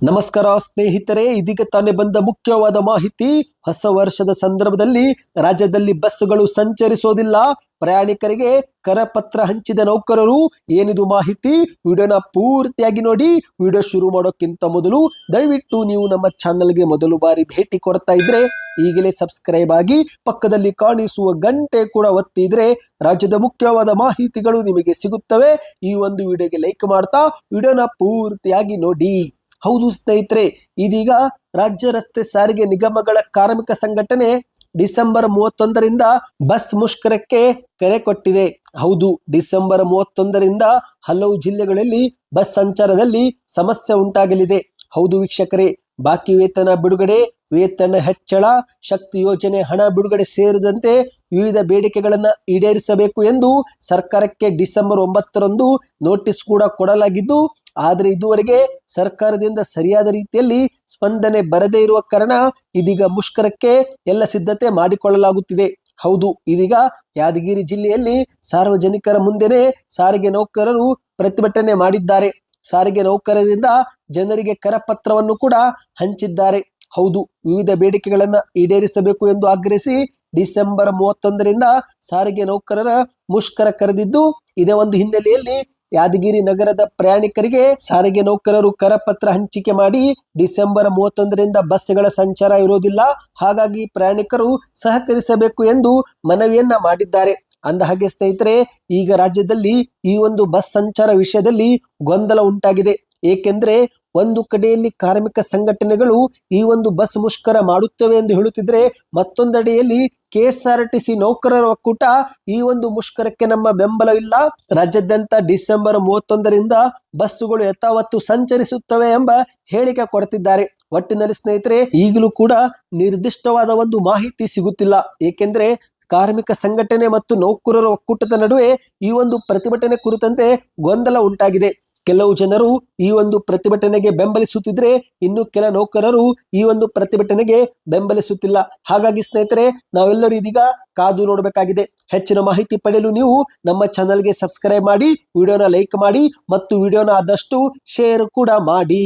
ನಮಸ್ಕಾರ ಸ್ನೇಹಿತರೆ, ಇದೀಗ ತಾನೇ ಬಂದ ಮುಖ್ಯವಾದ ಮಾಹಿತಿ. ಹೊಸ ವರ್ಷದ ಸಂದರ್ಭದಲ್ಲಿ ರಾಜ್ಯದಲ್ಲಿ ಬಸ್ಸುಗಳು ಸಂಚರಿಸೋದಿಲ್ಲ. ಪ್ರಯಾಣಿಕರಿಗೆ ಕರಪತ್ರ ಹಂಚಿದ ನೌಕರರು, ಏನಿದು ಮಾಹಿತಿ? ವಿಡಿಯೋನ ಪೂರ್ತಿಯಾಗಿ ನೋಡಿ. ವಿಡಿಯೋ ಶುರು ಮಾಡೋಕ್ಕಿಂತ ಮೊದಲು ದಯವಿಟ್ಟು ನೀವು ನಮ್ಮ ಚಾನಲ್ಗೆ ಮೊದಲು ಬಾರಿ ಭೇಟಿ ಕೊಡ್ತಾ ಇದ್ರೆ, ಈಗಲೇ ಸಬ್ಸ್ಕ್ರೈಬ್ ಆಗಿ ಪಕ್ಕದಲ್ಲಿ ಕಾಣಿಸುವ ಗಂಟೆ ಕೂಡ ಒತ್ತಿದ್ರೆ ರಾಜ್ಯದ ಮುಖ್ಯವಾದ ಮಾಹಿತಿಗಳು ನಿಮಗೆ ಸಿಗುತ್ತವೆ. ಈ ಒಂದು ವಿಡಿಯೋಗೆ ಲೈಕ್ ಮಾಡ್ತಾ, ವಿಡಿಯೋನ ಪೂರ್ತಿಯಾಗಿ ನೋಡಿ. ಹೌದು ಸ್ನೇಹಿತರೆ, ಇದೀಗ ರಾಜ್ಯ ರಸ್ತೆ ಸಾರಿಗೆ ನಿಗಮಗಳ ಕಾರ್ಮಿಕ ಸಂಘಟನೆ ಡಿಸೆಂಬರ್ ಮೂವತ್ತೊಂದರಿಂದ ಬಸ್ ಮುಷ್ಕರಕ್ಕೆ ಕರೆ ಕೊಟ್ಟಿದೆ. ಹೌದು, ಡಿಸೆಂಬರ್ ಮೂವತ್ತೊಂದರಿಂದ ಹಲವು ಜಿಲ್ಲೆಗಳಲ್ಲಿ ಬಸ್ ಸಂಚಾರದಲ್ಲಿ ಸಮಸ್ಯೆ ಉಂಟಾಗಲಿದೆ. ಹೌದು ವೀಕ್ಷಕರೇ, ಬಾಕಿ ವೇತನ ಬಿಡುಗಡೆ, ವೇತನ ಹೆಚ್ಚಳ, ಶಕ್ತಿ ಯೋಜನೆ ಹಣ ಬಿಡುಗಡೆ ಸೇರಿದಂತೆ ವಿವಿಧ ಬೇಡಿಕೆಗಳನ್ನು ಈಡೇರಿಸಬೇಕು ಎಂದು ಸರ್ಕಾರಕ್ಕೆ ಡಿಸೆಂಬರ್ ಒಂಬತ್ತರಂದು ನೋಟಿಸ್ ಕೂಡ ಕೊಡಲಾಗಿದ್ದು ಆದರೆ ಇದುವರೆಗೆ ಸರ್ಕಾರದಿಂದ ಸರಿಯಾದ ರೀತಿಯಲ್ಲಿ ಸ್ಪಂದನೆ ಬರದೇ ಇರುವ ಕಾರಣ ಇದೀಗ ಮುಷ್ಕರಕ್ಕೆ ಎಲ್ಲ ಸಿದ್ಧತೆ ಮಾಡಿಕೊಳ್ಳಲಾಗುತ್ತಿದೆ. ಹೌದು, ಇದೀಗ ಯಾದಗಿರಿ ಜಿಲ್ಲೆಯಲ್ಲಿ ಸಾರ್ವಜನಿಕರ ಮುಂದೆನೆ ಸಾರಿಗೆ ನೌಕರರು ಪ್ರತಿಭಟನೆ ಮಾಡಿದ್ದಾರೆ. ಸಾರಿಗೆ ನೌಕರರಿಂದ ಜನರಿಗೆ ಕರಪತ್ರವನ್ನು ಕೂಡ ಹಂಚಿದ್ದಾರೆ. ಹೌದು, ವಿವಿಧ ಬೇಡಿಕೆಗಳನ್ನು ಈಡೇರಿಸಬೇಕು ಎಂದು ಆಗ್ರಹಿಸಿ ಡಿಸೆಂಬರ್ ಮೂವತ್ತೊಂದರಿಂದ ಸಾರಿಗೆ ನೌಕರರ ಮುಷ್ಕರ ಕರೆದಿದ್ದು, ಇದೇ ಒಂದು ಹಿನ್ನೆಲೆಯಲ್ಲಿ ಯಾದಗಿರಿ ನಗರದ ಪ್ರಯಾಣಿಕರಿಗೆ ಸಾರಿಗೆ ನೌಕರರು ಕರಪತ್ರ ಹಂಚಿಕೆ ಮಾಡಿ ಡಿಸೆಂಬರ್ ಮೂವತ್ತೊಂದರಿಂದ ಬಸ್ಗಳ ಸಂಚಾರ ಇರೋದಿಲ್ಲ ಹಾಗಾಗಿ ಪ್ರಯಾಣಿಕರು ಸಹಕರಿಸಬೇಕು ಎಂದು ಮನವಿಯನ್ನ ಮಾಡಿದ್ದಾರೆ. ಅಂದ ಹಾಗೆ ಸ್ನೇಹಿತರೆ, ಈಗ ರಾಜ್ಯದಲ್ಲಿ ಈ ಒಂದು ಬಸ್ ಸಂಚಾರ ವಿಷಯದಲ್ಲಿ ಗೊಂದಲ ಉಂಟಾಗಿದೆ. ಏಕೆಂದ್ರೆ ಒಂದು ಕಡೆಯಲ್ಲಿ ಕಾರ್ಮಿಕ ಸಂಘಟನೆಗಳು ಈ ಒಂದು ಬಸ್ ಮುಷ್ಕರ ಮಾಡುತ್ತವೆ ಎಂದು ಹೇಳುತ್ತಿದ್ರೆ, ಮತ್ತೊಂದೆಡೆಯಲ್ಲಿ ಕೆಎಸ್ಆರ್ಟಿಸಿ ನೌಕರರ ಒಕ್ಕೂಟ ಈ ಒಂದು ಮುಷ್ಕರಕ್ಕೆ ನಮ್ಮ ಬೆಂಬಲವಿಲ್ಲ ರಾಜ್ಯಾದ್ಯಂತ ಡಿಸೆಂಬರ್ ಮೂವತ್ತೊಂದರಿಂದ ಬಸ್ಸುಗಳು ಯಥಾವತ್ತು ಸಂಚರಿಸುತ್ತವೆ ಎಂಬ ಹೇಳಿಕೆ ಕೊಡ್ತಿದ್ದಾರೆ. ಒಟ್ಟಿನಲ್ಲಿ ಸ್ನೇಹಿತರೆ, ಈಗಲೂ ಕೂಡ ನಿರ್ದಿಷ್ಟವಾದ ಒಂದು ಮಾಹಿತಿ ಸಿಗುತ್ತಿಲ್ಲ. ಏಕೆಂದ್ರೆ ಕಾರ್ಮಿಕ ಸಂಘಟನೆ ಮತ್ತು ನೌಕರರ ಒಕ್ಕೂಟದ ನಡುವೆ ಈ ಒಂದು ಪ್ರತಿಭಟನೆ ಕುರಿತಂತೆ ಗೊಂದಲ ಉಂಟಾಗಿದೆ. ಕೆಲವು ಜನರು ಈ ಒಂದು ಪ್ರತಿಭಟನೆಗೆ ಬೆಂಬಲಿಸುತ್ತಿದ್ರೆ ಇನ್ನು ಕೆಲ ನೌಕರರು ಈ ಒಂದು ಪ್ರತಿಭಟನೆಗೆ ಬೆಂಬಲಿಸುತ್ತಿಲ್ಲ. ಹಾಗಾಗಿ ಸ್ನೇಹಿತರೆ, ನಾವೆಲ್ಲರೂ ಇದೀಗ ಕಾದು ನೋಡಬೇಕಾಗಿದೆ. ಹೆಚ್ಚಿನ ಮಾಹಿತಿ ಪಡೆಯಲು ನೀವು ನಮ್ಮ ಚಾನಲ್ಗೆ ಸಬ್ಸ್ಕ್ರೈಬ್ ಮಾಡಿ, ವಿಡಿಯೋನ ಲೈಕ್ ಮಾಡಿ ಮತ್ತು ವಿಡಿಯೋನ ಆದಷ್ಟು ಶೇರ್ ಕೂಡ ಮಾಡಿ.